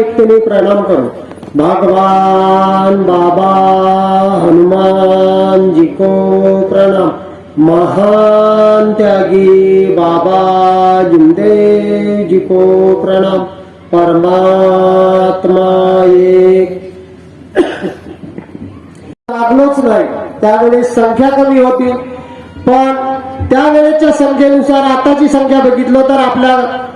एकतेने प्रणाम करो. भगवान बाबा हनुमान जी को प्रणाम. महान त्यागी बाबा जिंदेव जी को प्रणाम. परमात्मा एक. लागलोच नाही. त्यावेळेस संख्या कमी होती. पण त्यावेळेच्या संख्येनुसार आताची संख्या बघितलं तर आपल्या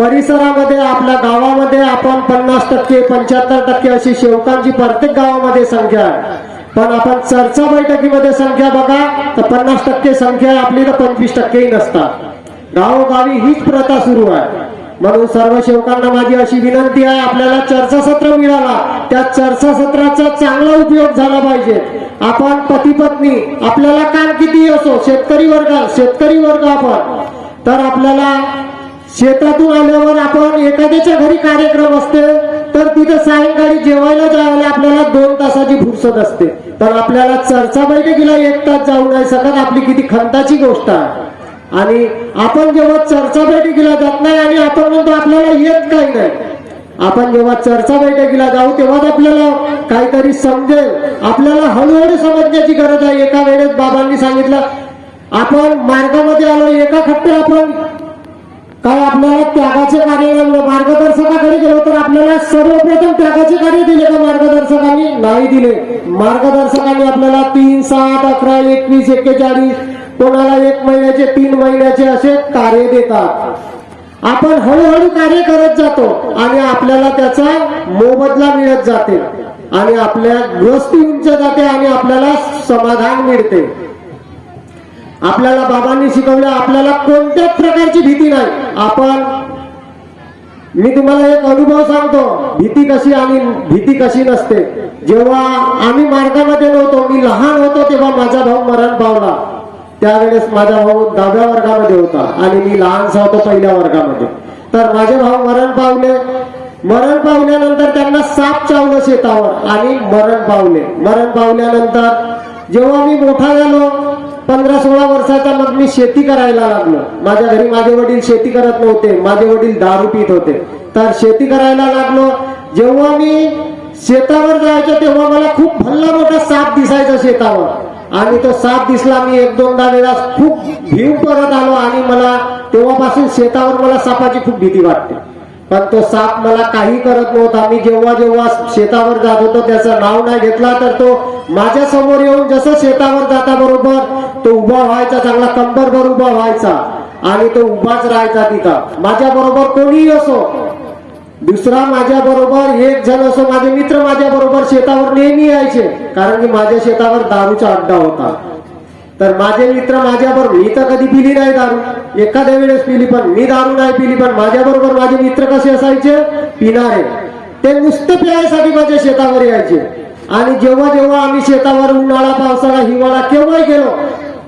परिसरामध्ये आपल्या गावामध्ये आपण पन्नास टक्के पंच्याहत्तर टक्के अशी शेवकांची प्रत्येक गावामध्ये संख्या आहे. पण आपण चर्चा बैठकीमध्ये संख्या बघा तर पन्नास टक्के संख्या आपली तर पंचवीस टक्केही नसतात. गावोगावी हीच प्रथा सुरू आहे. म्हणून सर्व शेवकांना माझी अशी विनंती आहे आपल्याला चर्चासत्र मिळाला त्या चर्चासत्राचा चांगला उपयोग झाला पाहिजे. आपण पती पत्नी आपल्याला काम किती असो शेतकरी वर्ग शेतकरी वर्ग आपण तर आपल्याला शेतातून आल्यावर आपण एखाद्याच्या घरी कार्यक्रम असते तर तिथं सायंकाळी जेवायला जायला आपल्याला दोन तासाची फुरसत असते. तर आपल्याला चर्चा बैठकीला एक तास जाऊ नाही सकत आपली किती खंताची गोष्ट आहे. आणि आपण जेव्हा चर्चा बैठकीला जात नाही आणि आपण म्हणतो आपल्याला येत काही नाही आपण जेव्हा चर्चा बैठकीला जाऊ तेव्हाच आपल्याला काहीतरी समजेल. आपल्याला हळूहळू समजण्याची गरज आहे. एका वेळेस बाबांनी सांगितलं आपण मार्गामध्ये आलो एका खट्ट्या आपण काय आपल्याला त्यागाचे कार्य मार्गदर्शकाकडे गेलो तर आपल्याला सर्वप्रथम त्यागाचे कार्य दिले का मार्गदर्शकांनी? नाही दिले. मार्गदर्शकांनी आपल्याला तीन सात अकरा एकवीस एक्केचाळीस कोणाला एक महिन्याचे तीन महिन्याचे असे कार्य देतात. आपण हळूहळू कार्य करत जातो आणि आपल्याला त्याचा मोबदला मिळत जाते. आणि आपल्या ग्रस्ती उंच जाते आणि आपल्याला समाधान मिळते. आपल्याला बाबांनी शिकवलं आपल्याला कोणत्याच प्रकारची आपण मी तुम्हाला एक अनुभव सांगतो. भीती कशी आणि भीती कशी नसते. जेव्हा आम्ही मार्गामध्ये नव्हतो मी लहान होतो तेव्हा माझा भाऊ मरण पावला. त्यावेळेस माझा भाऊ दहाव्या वर्गामध्ये होता आणि मी लहानसा होतो पहिल्या वर्गामध्ये. तर माझे भाऊ मरण पावले. मरण पावल्यानंतर त्यांना साप चावलं शेतावर आणि मरण पावले. मरण पावल्यानंतर जेव्हा मी मोठा झालो पंधरा सोळा वर्षाचा मग मी शेती करायला लागलो. माझ्या घरी माझे वडील शेती करत नव्हते. माझे वडील दारू पित होते. तर शेती करायला लागलो. जेव्हा मी शेतावर जायचो तेव्हा मला खूप भल्ला मोठा साप दिसायचा शेतावर. आणि तो साप दिसला मी एक दोनदा वेळा खूप भिव परत आलो आणि मला तेव्हापासून शेतावर मला सापाची खूप भीती वाटते. पण तो साप मला काही करत नव्हता. मी जेव्हा जेव्हा शेतावर जात होतो त्याचं नाव नाही घेतला तर तो माझ्यासमोर येऊन जसं शेतावर जाता बरोबर तो उभा व्हायचा चांगला कंबरभर उभा व्हायचा आणि तो उभाच राहायचा तिथं. माझ्या बरोबर कोणीही असो दुसरा माझ्या बरोबर एक जण असो माझे मित्र माझ्या बरोबर शेतावर नेहमी यायचे कारण की माझ्या शेतावर दारूचा अड्डा होता. तर माझे मित्र माझ्या बरोबर मी तर कधी पिली नाही दारू. एखाद्या वेळेस पिली पण मी दारू नाही पिली पण माझ्या बरोबर माझे मित्र कसे असायचे? पिणारे. ते नुसतं पिण्यासाठी माझ्या शेतावर यायचे. आणि जेव्हा जेव्हा आम्ही शेतावर उन्हाळा पावसाळा हिवाळा केव्हाही गेलो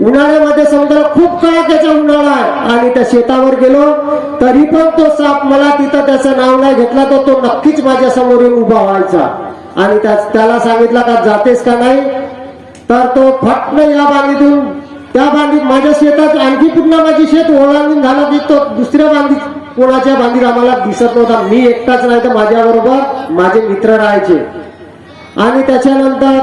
उन्हाळ्यामध्ये समजा खूप कडाक्याचा उन्हाळा आहे. आणि त्या शेतावर गेलो तरी पण तो साप मला तिथं त्याचं नाव नाही घेतला तर तो नक्कीच माझ्यासमोर येऊन उभा व्हायचा. आणि त्याला सांगितलं का जातेस का नाही? तर तो फटन या बांधीतून त्या बांधीत माझ्या शेतात आणखी पुन्हा माझी शेत ओलांडून झाला की तो दुसऱ्या बांधीत कोणाच्या बांधीत आम्हाला दिसत नव्हता. मी एकटाच नाही तर माझ्या बरोबर माझे मित्र राहायचे. आणि त्याच्यानंतर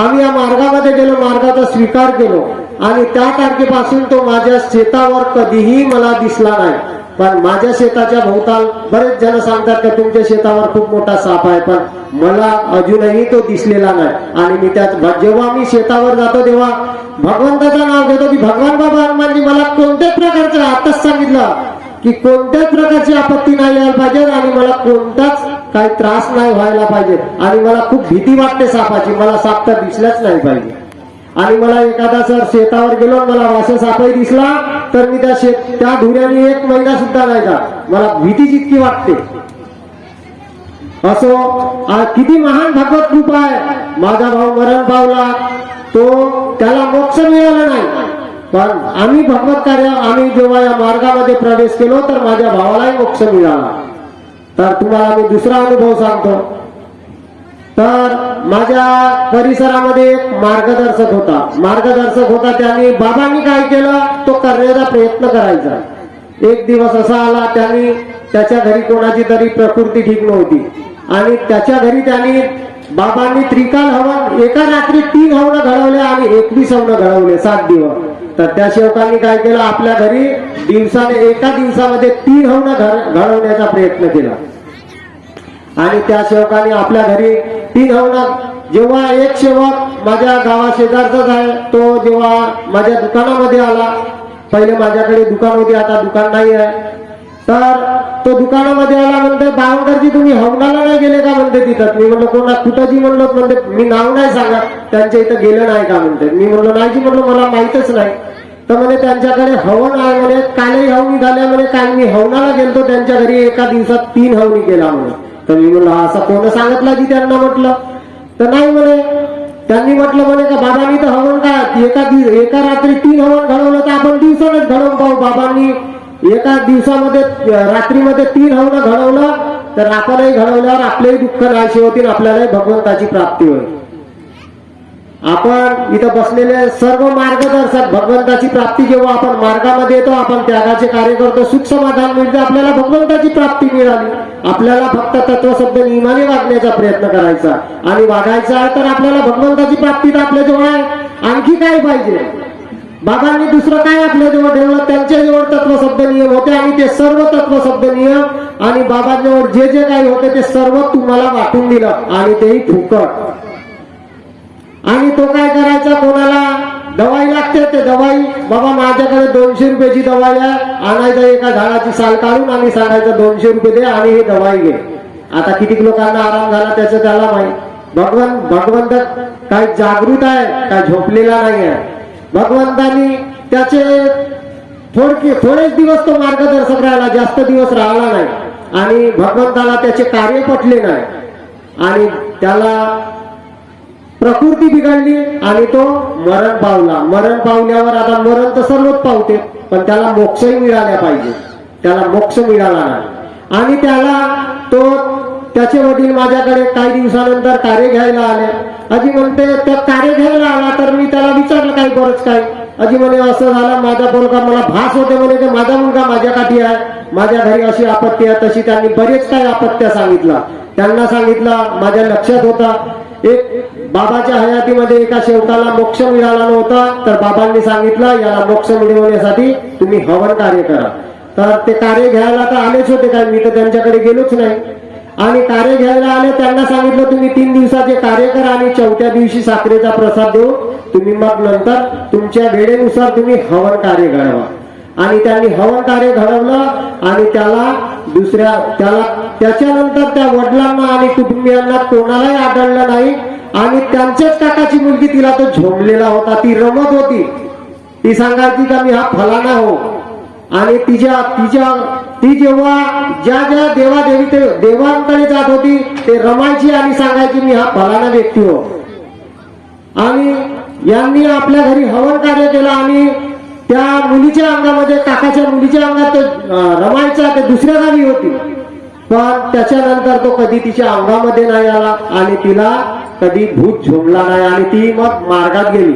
आम्ही या मार्गामध्ये गेलो मार्गाचा स्वीकार केलो. आणि त्या तारखेपासून तो माझ्या शेतावर कधीही मला दिसला नाही. पण माझ्या शेताच्या भोवताल बरेच जण सांगतात की तुमच्या शेतावर खूप मोठा साप आहे पण मला अजूनही तो दिसलेला नाही. आणि मी त्यात जेव्हा मी शेतावर जातो तेव्हा भगवंताचं नाव घेतो की भगवान बाबा हनुमानजी मला कोणत्याच प्रकारचं आताच सांगितलं की कोणत्याच प्रकारची आपत्ती नाही यायला पाहिजे आणि मला कोणताच काही त्रास नाही व्हायला पाहिजे. आणि मला खूप भीती वाटते सापाची. मला साप तर दिसल्याच नाही पाहिजे. आणि मला एखादा सर शेतावर गेलो मला वाशा सापही दिसला तर मी त्या शेत त्या धुऱ्याने एक महिना सुद्धा नाही का मला भीती जितकी वाटते. असो किती महान भगवत रूप आहे. माझा भाऊ मरण पावला तो त्याला मोक्ष मिळाला नाही. पण आम्ही भगवत कार्य आम्ही जेव्हा या मार्गामध्ये प्रवेश केलो तर माझ्या भावालाही मोक्ष मिळाला. तर तुम्हाला मी दुसरा अनुभव सांगतो. तर माझ्या परिसरामध्ये एक मार्गदर्शक होता. मार्गदर्शक होता त्यांनी बाबांनी काय केलं? तो करण्याचा प्रयत्न करायचा. एक दिवस असा आला त्यांनी त्याच्या घरी कोणाची तरी प्रकृती ठीक नव्हती. आणि त्याच्या घरी त्यांनी बाबांनी त्रिकाल हवन एका रात्री तीन हवन घडवले आणि एकवीस हवनं घडवले सात दिवस. तर त्या सेवकांनी काय केलं? आपल्या घरी दिवसाने एका दिवसामध्ये तीन हवन घडवण्याचा प्रयत्न केला. आणि त्या सेवकाने आपल्या घरी तीन धावणार जेव्हा एक सेवक माझ्या गावा शेजारचाच आहे तो जेव्हा माझ्या दुकानामध्ये आला पहिले माझ्याकडे दुकान होती आता दुकान नाही आहे. तर तो दुकानामध्ये आला म्हणते बावनकरजी तुम्ही हवनाला नाही गेले का? म्हणते तिथं. मी म्हणलं कोणा कुठंजी? म्हणलो म्हणते मी नाव नाही सांगा त्यांच्या इथं गेलं नाही का? म्हणते. मी म्हणलो नाही जी म्हणलं मला माहीतच नाही. तर म्हणे त्यांच्याकडे हवन आहे म्हणे. कालही हवनी झाल्या म्हणे. काल मी हवनाला गेलतो त्यांच्या घरी एका दिवसात तीन हवनी केला म्हणे. तर मी म्हणलं असं कोण सांगितलं की त्यांना म्हटलं? तर नाही म्हणे. त्यांनी म्हटलं म्हणे का बाबांनी तर हवन का एका दिवस एका रात्री तीन हवन घडवलं तर आपण दिवसानच घडवून पाहू. बाबांनी एका दिवसामध्ये रात्रीमध्ये तीन हवन घडवलं तर आपणही घडवल्यावर आपलेही दुःख नाशी होतील आपल्यालाही भगवंताची प्राप्ती होईल. आपण इथं बसलेले सर्व मार्गदर्शक भगवंताची प्राप्ती जेव्हा आपण मार्गामध्ये येतो आपण त्यागाचे कार्य करतो सुख समाधान मिळते आपल्याला भगवंताची प्राप्ती मिळाली. आपल्याला फक्त तत्वशब्द नियमाने वागण्याचा प्रयत्न करायचा आणि वागायचा आहे तर आपल्याला भगवंताची प्राप्ती तर आपल्या जवळ आहे. आणखी काय पाहिजे? बाबांनी दुसरं काय आपल्या जवळ ठेवलं? त्यांच्याजवळ तत्वशब्द नियम होते आणि ते सर्व तत्वशब्द नियम आणि बाबांजवळ जे जे काही होते ते सर्व तुम्हाला वाटून दिलं आणि तेही फुकट. आणि तो काय करायचा? कोणाला? दवाई लागते ते दवाई. बाबा माझ्याकडे दोनशे रुपयाची दवाई आहे. आणायचं एका झाडाची साल काढून आणि सांगायचं दोनशे रुपये दे आणि हे दवाई घे. आता किती लोकांना आराम झाला त्याचं त्याला माहीत. भगवान भगवंत काय जागृत आहे काय झोपलेला नाही आहे. भगवंतानी त्याचे थोडके थोडेच दिवस तो मार्गदर्शक राहिला जास्त दिवस राहिला नाही. आणि भगवंताला त्याचे कार्य पटले नाही. आणि त्याला प्रकृती बिघडली आणि तो मरण पावला. मरण पावल्यावर आता मरण तर सर्वच पावते पण त्याला मोक्षही मिळाल्या पाहिजे. त्याला मोक्ष मिळाला नाही. आणि त्याला तो त्याचे वडील माझ्याकडे काही दिवसानंतर कार्य घ्यायला आले. अजी म्हणते त्या कार्य घ्यायला आला तर मी त्याला विचारलं काही गरज काय? अजी म्हणे असं झालं माझा मुलगा मला भास होते. म्हणे की माझा मुलगा माझ्या काठी आहे. माझ्या घरी अशी आपत्ती आहे तशी त्यांनी बरेच काही आपत्त्या सांगितला त्यांना सांगितलं माझ्या लक्षात होता. एक बाबाच्या हयातीमध्ये एका शेवटाला मोक्ष मिळाला नव्हता तर बाबांनी सांगितलं याला मोक्ष मिळवण्यासाठी तुम्ही हवन कार्य करा. तर ते कार्य घ्यायला तर आलेच होते काय मी तर त्यांच्याकडे गेलोच नाही. आणि कार्य घ्यायला आले त्यांना सांगितलं तुम्ही तीन दिवसाचे कार्य करा आणि चौथ्या दिवशी साखरेचा प्रसाद देऊ तुम्ही मग नंतर तुमच्या वेळेनुसार तुम्ही हवन कार्य घडवा. आणि त्यांनी हवन कार्य घडवलं आणि त्याला दुसऱ्या त्याला त्याच्यानंतर त्या वडिलांना आणि कुटुंबियांना कोणालाही आढळलं नाही आणि त्यांच्याच काकाची मुलगी तिला तो झोपलेला होता. ती रमत होती. ती सांगायची का मी हा फलाना हो. आणि तिच्या तिच्या ती जेव्हा ज्या ज्या देवा देवी ते देवांकडे जात होती ते रमायची आणि सांगायची मी हा फलाना व्यक्ती हो. आणि यांनी आपल्या घरी हवन कार्य केलं आणि त्या मुलीच्या अंगामध्ये काकाच्या मुलीच्या अंगात तो, रमायचा ते दुसऱ्या गावी होती. पण त्याच्यानंतर तो कधी तिच्या अंगामध्ये नाही आला आणि तिला कधी भूत झोंबला नाही आणि ती मग मार्गात गेली.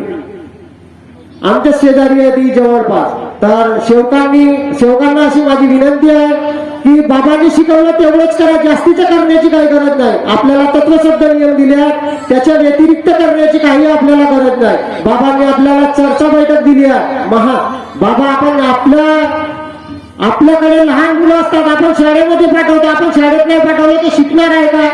आमच्या शेजारी आहे ती जवळपास. तर शेवकांनी शेवकांना अशी माझी विनंती आहे की बाबांनी शिकवलं तेवढंच करा. जास्तीचं करण्याची काही गरज नाही. आपल्याला तत्वशब्द नियम दिले आहेत. त्याच्या व्यतिरिक्त करण्याची काही आपल्याला गरज नाही. बाबांनी आपल्याला चर्चा बैठक दिली आहे. महा बाबा आपण आपल्या आपल्याकडे लहान मुलं असतात. आपण शाळेमध्ये पाठवतो. आपण शाळेत नाही पाठवलं ते शिकणार आहे का?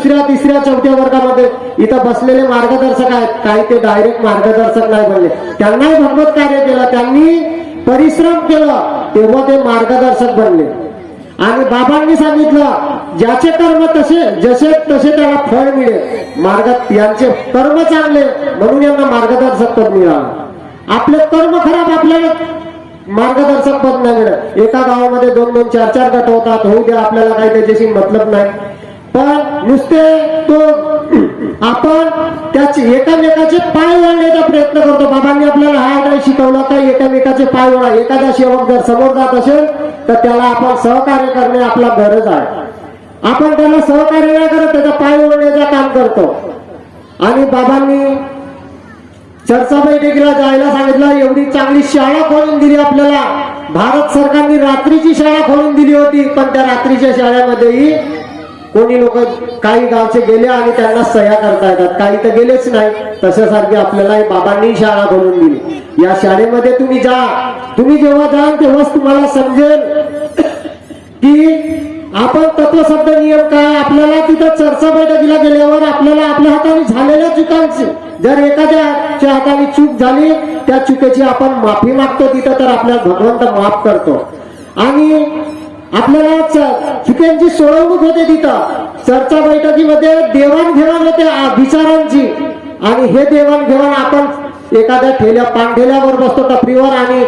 दुसऱ्या तिसऱ्या चौथ्या वर्गामध्ये इथं बसलेले मार्गदर्शक आहेत. काही ते डायरेक्ट मार्गदर्शक नाही बनले. त्यांनाही भगवत कार्य केलं त्यांनी परिश्रम केला तेव्हा ते मार्गदर्शक बनले. आणि बाबांनी सांगितलं ज्याचे कर्म तसे जसे तसे त्याला फळ मिळेल. मार्ग यांचे कर्म चांगले म्हणून यांना मार्गदर्शक पद मिळालं. आपले कर्म खराब आपल्याला मार्गदर्शक पद नाही मिळत. एका गावामध्ये दोन दोन चार चार गट होतात. होऊ द्या आपल्याला काही त्याच्याशी मतलब नाही. पण नुसते तो आपण त्याचे एकामेकाचे पाय ओढण्याचा प्रयत्न करतो. बाबांनी आपल्याला हा नाही शिकवला का एकामेकाचे पाय ओढा. एखादा सेवक जर समोर जात असेल तर त्याला आपण सहकार्य करणे आपला गरज आहे. आपण त्याला सहकार्य नाही करत त्याचा पाय ओढण्याचं काम करतो. आणि बाबांनी चर्चा बैठकीला जायला सांगितलं एवढी चांगली शाळा खोलून दिली आपल्याला. भारत सरकारने रात्रीची शाळा खोलून दिली होती पण त्या रात्रीच्या शाळेमध्येही कोणी लोक काही गावचे गेले आणि त्यांना सह्या करता येतात. काही तर गेलेच नाही. तशासारखी आपल्याला बाबांनी शाळा बनवून दिली. या शाळेमध्ये तुम्ही जा. तुम्ही जेव्हा जाल तेव्हाच तुम्हाला समजेल की आपण तत्वशब्द नियम काय? आपल्याला तिथं चर्चा बैठकीला गेल्यावर आपल्याला आपल्या हाताने झालेल्या चुकांची जर एखाद्याच्या हाताने चूक झाली त्या चुकीची आपण माफी मागतो तिथं तर आपल्याला भगवंत माफ करतो. आणि आपल्याला च- चुक्यांची सोडवणूक होते तिथं. चर्चा बैठकीमध्ये देवाणघेवाण होते विचारांची. आणि हे देवाणघेवाण आपण एखाद्या ठेल्या पानठेल्यावर बसतो टपरीवर आणि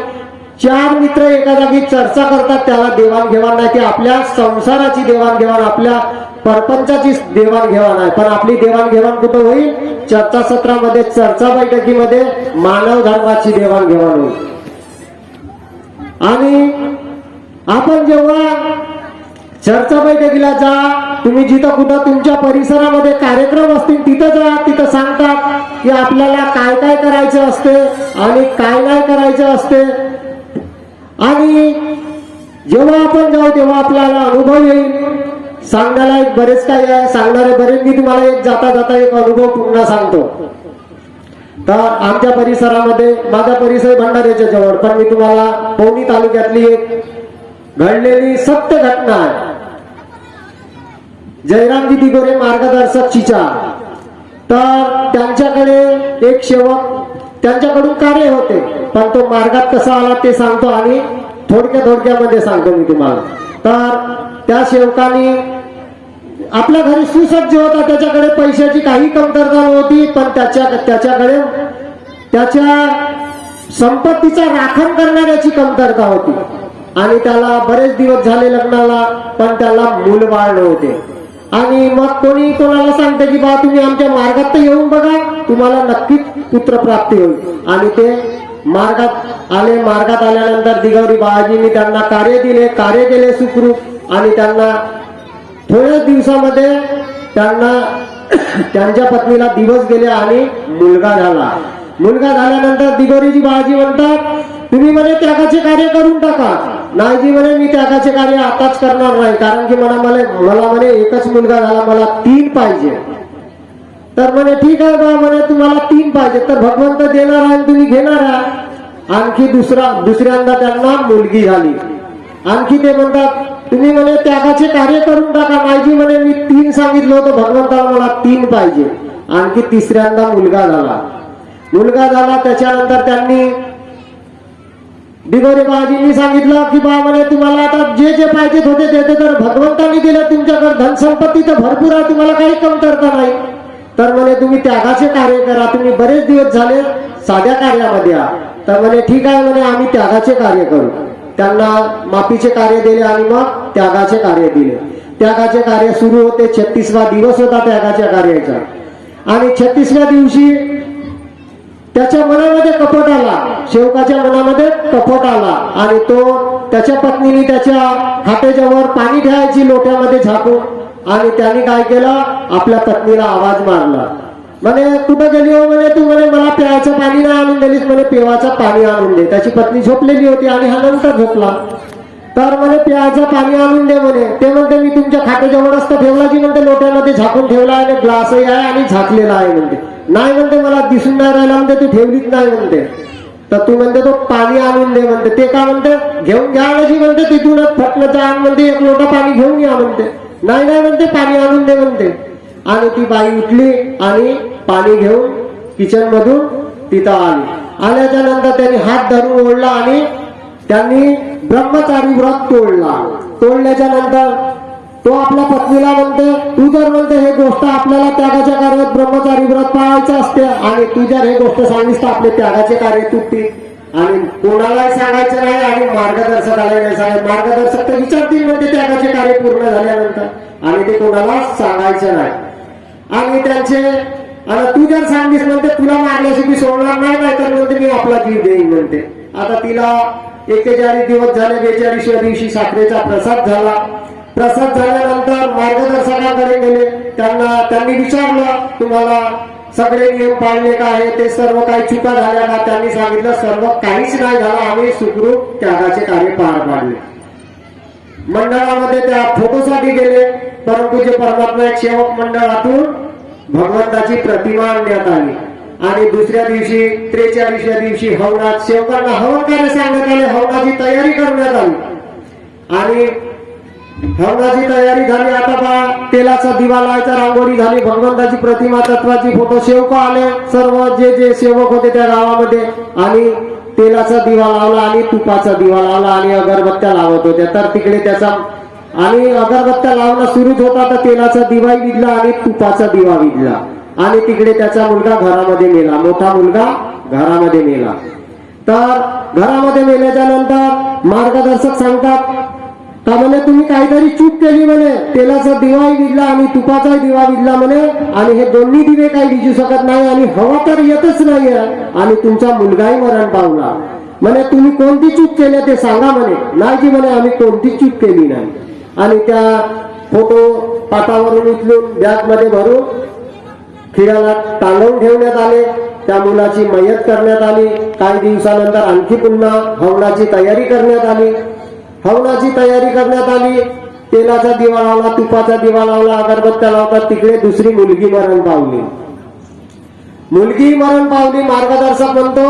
चार मित्र एका जागी चर्चा करतात त्याला देवाणघेवाण नाही. ती आपल्या संसाराची देवाणघेवाण आपल्या परपंचाची देवाणघेवाण आहे. पण आपली देवाणघेवाण कुठं होईल? चर्चासत्रामध्ये चर्चा बैठकीमध्ये मानव धर्माची देवाणघेवाण होईल. आणि आपण जेव्हा चर्चा बैठकीला जा तुम्ही जिथं कुठं तुमच्या परिसरामध्ये कार्यक्रम असतील तिथं जा तिथं सांगतात की आपल्याला काय काय करायचं असते आणि काय काय करायचं असते. आणि जेव्हा आपण जाऊ तेव्हा आपल्याला अनुभव येईल. सांगण्याला एक बरेच काही आहे. सांगणारे बरेच मी तुम्हाला एक जाता जाता एक अनुभव पुन्हा सांगतो. तर आमच्या परिसरामध्ये माझा परिसर भंडाऱ्याच्या जवळ पण मी तुम्हाला पवनी तालुक्यातली एक घडलेली सत्य घटना आहे. जयरामजी दिगोरे मार्गदर्शक चिचा तर त्यांच्याकडे एक सेवक त्यांच्याकडून कार्य होते पण तो मार्गात कसा आला ते सांगतो आणि थोडक्या थोडक्यामध्ये सांगतो मी तुम्हाला. तर त्या सेवकाने आपल्या घरी सुसज्ज होता त्याच्याकडे पैशाची काही कमतरता नव्हती पण त्याच्या त्याच्याकडे त्याच्या संपत्तीचा राखण करणाऱ्याची कमतरता होती. आणि त्याला बरेच दिवस झाले लग्नाला पण त्याला मूल बाळ नव्हते. आणि मग कोणी कोणाला सांगते की बा तुम्ही आमच्या मार्गात तर येऊन बघा तुम्हाला नक्कीच पुत्रप्राप्ती होईल. आणि ते मार्गात आले मार्गात आल्यानंतर दिगवरी बाळाजींनी त्यांना कार्य दिले कार्य केले सुखरूप. आणि त्यांना थोड्याच दिवसामध्ये त्यांना त्यांच्या पत्नीला दिवस गेले आणि मुलगा झाला. मुलगा झाल्यानंतर दिगोरीजी बाळाजी म्हणतात तुम्ही म्हणे त्यागाचे कार्य करून टाका. नाही म्हणे मी त्यागाचे कार्य आताच करणार नाही. कारण की मला मला मला म्हणे एकच मुलगा झाला मला तीन पाहिजे. तर म्हणे ठीक आहे बा म्हणे तुम्हाला तीन पाहिजे. तर भगवंत देणार आहे तुम्ही घेणार आहे. आणखी दुसरा दुसऱ्यांदा त्यांना मुलगी झाली. आणखी ते म्हणतात तुम्ही म्हणे त्यागाचे कार्य करून टाका. माझी म्हणे मी तीन सांगितलं होतं. भगवंताला मला तीन पाहिजे. आणखी तिसऱ्यांदा मुलगा झाला. मुलगा झाला त्याच्यानंतर त्यांनी दिगोरे बाबाजींनी सांगितलं की बा म्हणे तुम्हाला आता जे जे पाहिजे होते ते ते तर भगवंतांनी दिलं तुमच्याकडे धनसंपत्ती तर भरपूर आहे तुम्हाला काही कमतरता नाही. तर म्हणे तुम्ही त्यागाचे कार्य करा तुम्ही बरेच दिवस झाले साध्या कार्यामध्ये तर म्हणे ठीक आहे म्हणे आम्ही त्यागाचे कार्य करू. त्यांना माफीचे कार्य दिले आणि मग त्यागाचे कार्य दिले. त्यागाचे कार्य सुरू होते छत्तीसवा दिवस होता त्यागाच्या कार्याचा. आणि छत्तीसव्या दिवशी त्याच्या मनामध्ये कपट आला. शेवकाच्या मनामध्ये कपट आला. आणि तो त्याच्या पत्नीने त्याच्या खात्याच्यावर पाणी ठेवायची लोट्यामध्ये झाकून आणि त्याने काय केलं? आपल्या पत्नीला आवाज मारला. म्हणे कुठं गेली हो म्हणे तू म्हणे मला प्यायचं पाणी नाही आणून दिलीस म्हणे पिवाचं पाणी आणून दे. त्याची पत्नी झोपलेली होती आणि हा नंतर झोपला. तर म्हणे प्यायचं पाणी आणून दे म्हणे. ते म्हणते मी तुमच्या खात्याजवळच असतं ठेवला की म्हणते लोट्यामध्ये झाकून ठेवला आहे ग्लासही आहे आणि झाकलेला आहे म्हणते. नाही म्हणते मला दिसून नाही राहिला म्हणते तू ठेवलीच नाही म्हणते. तर तू म्हणते तो पाणी आणून दे म्हणते. ते का म्हणते घेऊन घ्या जी म्हणते तिथूनच फटलं आण म्हणते एक लोटा पाणी घेऊन या म्हणते. नाही नाही म्हणते पाणी आणून दे म्हणते. आणि ती बाई उठली आणि पाणी घेऊन किचन मधून तिथं आली. आल्याच्यानंतर त्यांनी हात धरून ओढला आणि त्यांनी ब्रह्मचारी व्रत तोडला. तोडल्याच्या नंतर तो आपल्या पत्नीला म्हणते तू जर म्हणते हे गोष्ट आपल्याला त्यागाच्या कार्यात ब्रह्मचारी व्रत पाळायचं असते आणि तू जर हे गोष्ट सांगितलं तर आपले त्यागाचे कार्य तुटतील. आणि कोणालाही सांगायचं नाही आणि मार्गदर्शकाला नाही सांगायचं. मार्गदर्शक तर विचारतील म्हणते त्यागाचे कार्य पूर्ण झाल्यानंतर. आणि ते कोणाला सांगायचं नाही. आणि त्यांचे आता तू जर सांगितलं म्हणते तुला मारल्याशी मी सोडणार नाही नाही तर म्हणते मी आपला जीव देईन म्हणते. आता तिला एकेचाळीस दिवस झाले बेचाळीसव्या दिवशी साखरेचा प्रसाद झाला. प्रसाद झाल्यानंतर मार्गदर्शकाकडे गेले. त्यांना त्यांनी विचारलं तुम्हाला सगळे नियम पाळले का आहे? ते सर्व काही चुका झाल्या का? त्यांनी सांगितलं सर्व काहीच नाही झालं. आम्ही सुखरूप त्यागाचे कार्य पार पाडले. मंडळामध्ये त्या फोटोसाठी गेले परंतु जे परमात्मा एक सेवक मंडळातून भगवंताची प्रतिमा आणण्यात आली. आणि दुसऱ्या दिवशी त्रेचाळीसव्या दिवशी हवनात सेवकांना हवन कार्य सांगण्यात आले हवनाची तयारी करण्यात आली. आणि हवनाची तयारी झाली आता पहा तेलाचा दिवा लावायचा रांगोळी झाली. भगवंताची प्रतिमा तत्वाची फोटो सेवक आले. सर्व जे जे सेवक होते त्या गावामध्ये आणि तेलाचा दिवा लावला आणि तुपाचा दिवा लावला आणि अगरबत्त्या लावत होत्या. तर तिकडे त्याचा आणि अगरबत्त्या लावणं सुरूच होता. तर तेलाचा दिवाही विजला आणि तुपाचा दिवा विजला. आणि तिकडे त्याचा मुलगा घरामध्ये मेला. मोठा मुलगा घरामध्ये मेला. तर घरामध्ये मेल्याच्या नंतर मार्गदर्शक सांगतात का म्हणे तुम्ही काहीतरी चूक केली म्हणे. तेलाचा दिवाही विडला आणि तुपाचाही दिवा विडला म्हणे. आणि हे दोन्ही दिवे काही विजू शकत नाही आणि हवा तर येतच नाहीये. आणि तुमचा मुलगाही मरण पावला. म्हणे तुम्ही कोणती चूक केली ते सांगा म्हणे. नाही की म्हणे आम्ही कोणती चूक केली नाही. आणि त्या फोटो पाटावरून उचलून बॅगमध्ये भरून खिळ्याला टांगवून ठेवण्यात आले. त्या मुलाची मयत करण्यात आली. काही दिवसानंतर आणखी पुन्हा हवनाची तयारी करण्यात आली. हवनाची तयारी करण्यात आली. तेलाचा दिवा लावला तुपाचा दिवा लावला अगरबत्त्या लावतात तिकडे दुसरी मुलगी मरण पावली. मुलगी मरण पावली मार्गदर्शक म्हणतो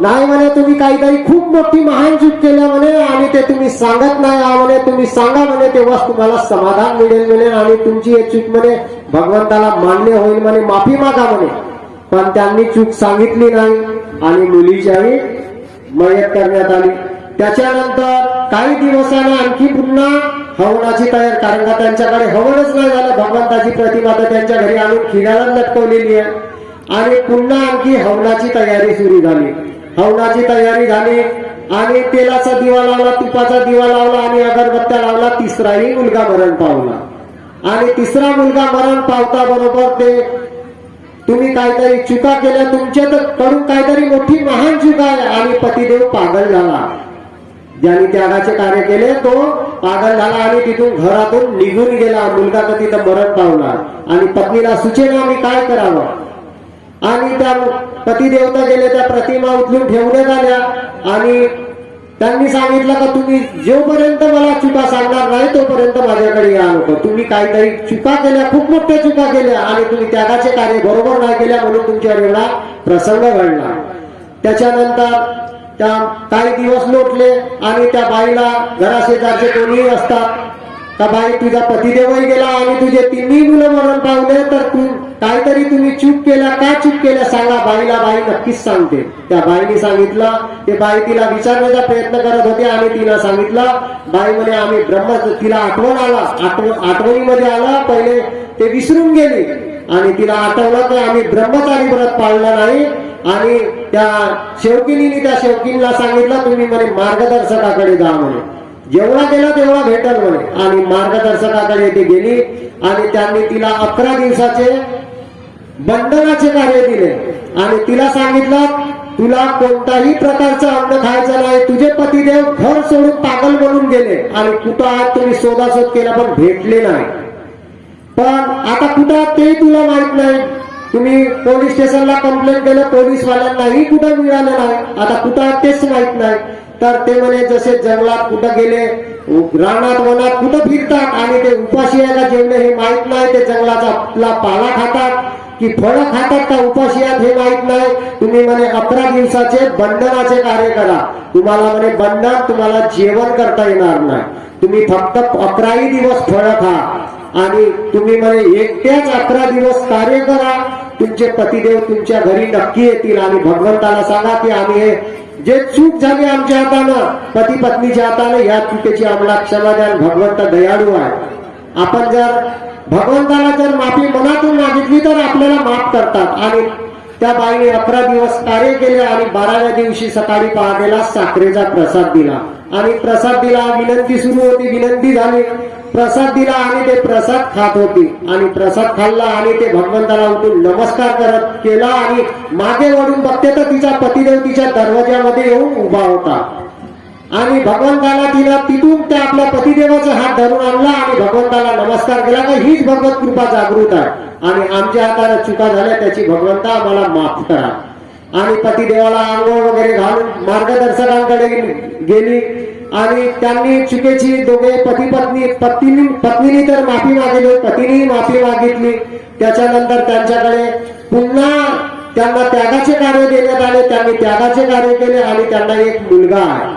नाही म्हणे तुम्ही काहीतरी खूप मोठी महान चूक केल्या म्हणे आणि ते तुम्ही सांगत नाही म्हणे तुम्ही सांगा म्हणे तेव्हाच तुम्हाला समाधान मिळेल म्हणे आणि तुमची एक चूक म्हणे भगवंताला मान्य होईल म्हणे माफी मागा म्हणे. पण त्यांनी चूक सांगितली नाही आणि मुलीच्याही मयत करण्यात आली. त्याच्यानंतर काही दिवसानं आणखी पुन्हा हवनाची तयार कारण का त्यांच्याकडे हवनच नाही झालं. भगवंताची प्रतिमा तर त्यांच्या घरी आणून खिराला लटकवलेली आहे. आणि पुन्हा आणखी हवनाची तयारी सुरू झाली. हवनाची तयारी झाली आणि तेलाचा दिवा लावला तुपाचा दिवा लावला आणि अगरबत्त्या लावला तिसराही मुलगा मरण पावला. आणि तिसरा मुलगा मरण पावता बरोबर ते तुम्ही काहीतरी चुका केल्या तुमच्या तर कडून काहीतरी मोठी महान चुका आहे. आणि पतिदेव पागल झाला. ज्याने त्यागाचे कार्य केले तो पागल झाला आणि तिथून घरातून निघून गेला. मुलगा तर तिथं मरण पावला. आणि पत्नीला सुचेना मी काय करावं? आणि त्या पतिदेवता गेले त्या प्रतिमा उचलून ठेवण्यात आल्या. आणि त्यांनी सांगितलं का तुम्ही जोपर्यंत मला चुका सांगणार नाही तोपर्यंत माझ्याकडे या नको तुम्ही काहीतरी चुका केल्या खूप मोठ्या चुका केल्या आणि तुम्ही त्यागाचे कार्य बरोबर नाही केल्या म्हणून तुमच्यावर एवढा प्रसंग घडला. त्याच्यानंतर त्या काही दिवस लोटले आणि त्या बाईला घराशेजारचे कोणीही असतात. त्या बाई तुझा पतिदेवही गेला आणि तुझे तिन्ही मुलं मरण पावले तर तू काहीतरी तुम्ही चूक केला काय चूक केला सांगा. बाईला बाई नक्कीच सांगते. त्या बाईने सांगितलं ते बाई तिला विचारण्याचा प्रयत्न करत होते आणि तिला सांगितलं बाई म्हणे आम्ही ब्रह्म तिला आठवण आला आठवण आठवणीमध्ये आला पहिले ते विसरून गेले आणि तिला आठवलं की आम्ही ब्रह्मचारी व्रत पाळलं नाही आणि त्या शेवकिनीने त्या शेवकिनीला सांगितलं तुम्ही म्हणे मार्गदर्शकाकडे जा म्हणे. जेवढा गेला तेवढा भेटल म्हणे. आणि मार्गदर्शकाकडे ती गेली आणि त्यांनी तिला अकरा दिवसाचे बंधनाचे कार्य दिले. आणि तिला सांगितलं तुला कोणताही प्रकारचं अन्न खायचं नाही. तुझे पतिदेव घर सोडून पागल बनून गेले. आणि कुठं आहात तुम्ही शोधाशोध केला पण भेटले नाही. पण आता कुठं आहात तेही तुला माहीत नाही. तुम्ही पोलीस स्टेशनला कंप्लेंट केलं पोलीसवाल्यांनाही कुठं मिळालं नाही. आता कुठं तेच माहीत नाही. तर ते म्हणे जसे जंगलात कुठं गेले रानात वनात कुठं फिरतात आणि ते उपाशी यायला जेवणे हे माहीत नाही. ते जंगलाचा पाला खातात. की फळं खातात का उपाशी हे माहीत नाही. तुम्ही म्हणे अकरा दिवसाचे बंधनाचे कार्य करा. तुम्हाला म्हणे बंधन तुम्हाला जेवण करता येणार नाही. तुम्ही फक्त अकराही दिवस फळं खा. आणि तुम्ही म्हणे एकट्याच अकरा दिवस कार्य करा. तुमचे पतिदेव तुमच्या घरी नक्की येतील आणि भगवंताला सांगा की आम्ही हे जे चूक झाली आमच्या हातानं पती पत्नीच्या हातानं या चुकीची आम्हाला क्षमा द्या भगवंत दयाळू आहे. आपण जर भगवंताला जर माफी मनातून मागितली तर आपल्याला माफ करतात. आणि त्या बाईने अकरा दिवस कार्य केले आणि बाराव्या दिवशी सकाळी पहाटेला साखरेचा प्रसाद दिला. आणि प्रसाद दिला विनंती सुरू होती विनंती झाली. प्रसाद दिला आणि ते प्रसाद खात होती. आणि प्रसाद खाल्ला आणि ते भगवंताला उठून नमस्कार करत केला आणि मागे वळून बघते तर तिचा पतिदेव तिच्या दरवाजामध्ये येऊन उभा होता. आणि भगवंताला तिला तिथून त्या आपल्या पतिदेवाचा हात धरून आणला आणि भगवंताला नमस्कार केला का हीच भगवत कृपा जागृत आहे. आणि आमच्या हाताला चुका झाल्या त्याची भगवंता आम्हाला माफ करा. आणि पतिदेवाला आंघोळ वगैरे घालून मार्गदर्शकांकडे गेली. आणि त्यांनी चुकीची दोघे पती पत्नी पत्नी पत्नीने तर माफी मागितली पतीने माफी मागितली. त्याच्यानंतर त्यांच्याकडे पुन्हा त्यांना त्यागाचे कार्य देण्यात आले त्यांनी त्यागाचे कार्य केले आणि त्यांना एक मुलगा आहे.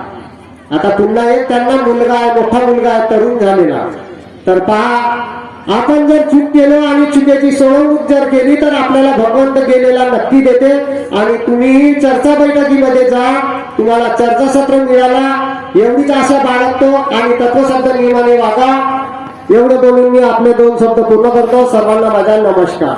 आता पुन्हा एक त्यांना मुलगा आहे मोठा मुलगा आहे तरुण झालेला तर पहा आपण जर चूक केलं आणि चुकीची सोडवणूक जर केली तर आपल्याला भगवंत गेलेला नक्की देते. आणि तुम्ही चर्चा बैठकीमध्ये जा. तुम्हाला चर्चासत्र मिळाला. एवढीच आशा बाळगतो आणि तत्वशब्द नियमाने वागा. एवढं बोलून मी आपले दोन शब्द पूर्ण करतो. सर्वांना माझा नमस्कार.